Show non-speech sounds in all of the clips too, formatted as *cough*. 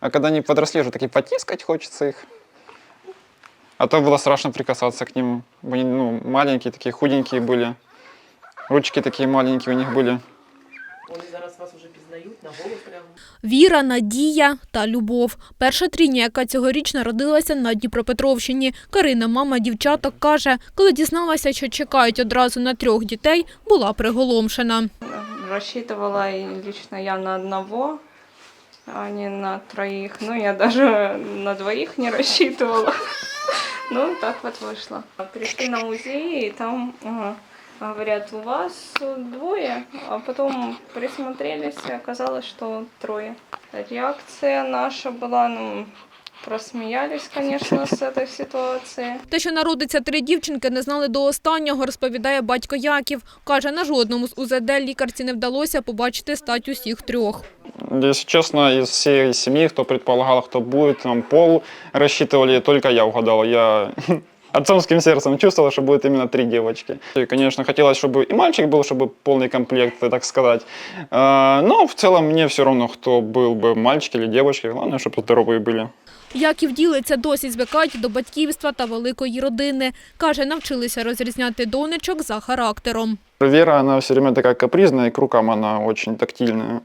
А когда они подросли, уже таки потискать хочется их. А то было страшно прикасаться к ним. Они ну, маленькие, такие худенькие были. Ручки такие маленькие у них были. Вони зараз вас вже пізнають на голос прямо. Віра, Надія та Любов. Перша трійня, яка цьогоріч народилася на Дніпропетровщині. Карина, мама дівчаток, каже, коли дізналася, що чекають одразу на трьох дітей, була приголомшена. Рассчитывала и лично я на одного, а не на троих. Ну, я даже на двоих не рассчитывала. Ну, так вот вышло. Пришли на УЗИ, и там ага, говорят, у вас двое, а потом присмотрелись, и оказалось, что трое. Реакция наша была, ну, просмеялись, звісно, з цієї ситуації. Те, що народиться три дівчинки, не знали до останнього, розповідає батько Яків. Каже, на жодному з УЗД лікарці не вдалося побачити стать усіх трьох. Если честно, из всей семьи, кто предполагал, кто будет, там, пол рассчитывали, только я угадал. Я отцовским сердцем чувствовал, что будет именно три девочки. И, конечно, хотелось, чтобы и мальчик был, чтобы полный комплект, так сказать. А, Но в целом мне все равно, кто был бы мальчик или девочка. Главное, чтобы здоровые были. Яків ділиться, досі звикають до батьківства та великої родини. Каже, навчилися розрізняти донечок за характером. Вера, она все время такая капризная, и к рукам она очень тактильная.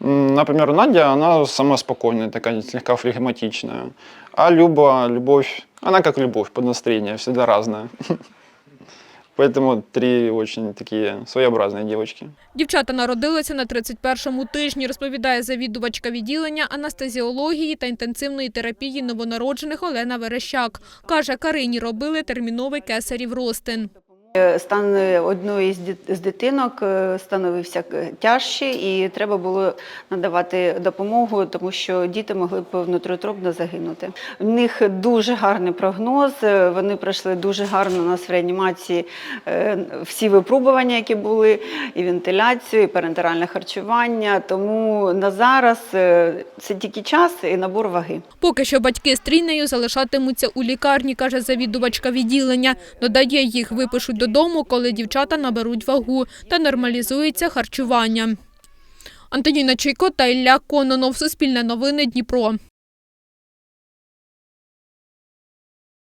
Например, Надя, она сама спокойная, такая слегка флегматичная. А Люба, Любовь, она как любовь, под настроение, всегда разная. *laughs* Поэтому три очень такие своеобразные девочки. Дівчата народилися на 31-му тижні, розповідає завідувачка відділення анестезіології та інтенсивної терапії новонароджених Олена Верещак. Каже, Карині робили терміновий кесарів розтин. Е, Стан е, одної з дитинок е, становився е, тяжчий, і треба було надавати допомогу, тому що діти могли б внутріутробно загинути. У них дуже гарний прогноз. Вони пройшли дуже гарно у нас в реанімації всі випробування, які були, і вентиляцію, і парентеральне харчування. Тому на зараз це тільки час і набор ваги. Поки що батьки з трійнею залишатимуться у лікарні, каже завідувачка відділення. Додає, їх випишуть додому, коли дівчата наберуть вагу та нормалізується харчування. Антоніна Чайко та Ілля Кононов. Суспільне новини Дніпро.